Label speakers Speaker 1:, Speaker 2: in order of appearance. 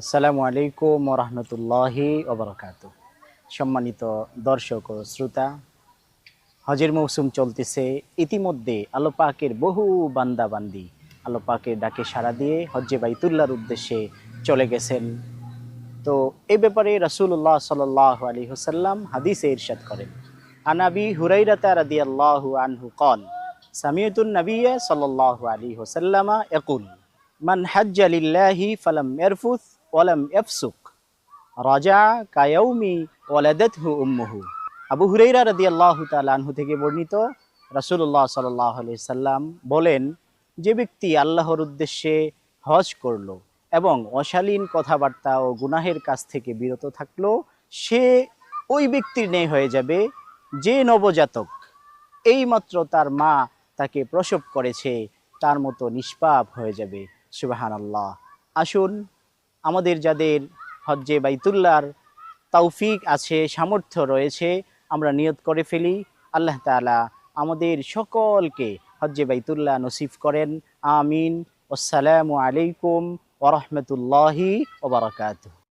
Speaker 1: আসসালামু আলাইকুম রহমতুল্লাহি ওবরাকাত সম্মানিত দর্শক ও শ্রোতা, হজের মৌসুম চলতেছে। ইতিমধ্যে আলোপাকের বহু বান্দাবান্দি আলোপাকের ডাকে সাড়া দিয়ে হজ্জে বাইতুল্লার উদ্দেশ্যে চলে গেছেন। তো এ ব্যাপারে রসুল্লাহ সাল আলী হুসাল্লাম হাদিসে ইরশাদ করেন। আনাবি হুরাইরাতা রাদি আল্লাহ আনহু কল সামিয়তুন নবিয়া সাল আলী হোসাল্লামা একুল মান হাজ্জালিল্লাহি ফালাম এরফুস ওয়ালাম এফসুক রাজা কায়াউমি ওয়ালাদত হু উম্মহু আবু হুরেইরা রদি আল্লাহ তালাহু থেকে বর্ণিত রাসুল্লাহ সাল্লাহ সাল্লাম বলেন, যে ব্যক্তি আল্লাহর উদ্দেশ্যে হজ করল এবং অশালীন কথাবার্তা ও গুনাহের কাছ থেকে বিরত থাকল, সে ওই ব্যক্তির ন্যায় হয়ে যাবে, যে নবজাতক। এইমাত্র তার মা তাকে প্রসব করেছে, তার মতো নিষ্পাপ হয়ে যাবে। সুবাহান আল্লাহ আসুন আমাদের যাদের হজ্জে বাইতুল্লার তৌফিক আছে, সামর্থ্য রয়েছে, আমরা নিয়ত করে ফেলি। আল্লাহ তালা আমাদের সকলকে হজ্জে বাইতুল্লাহ নসিব করেন। আমিন। আসসালামু আলাইকুম ওরহমতুল্লাহি ওবরাকাতুহ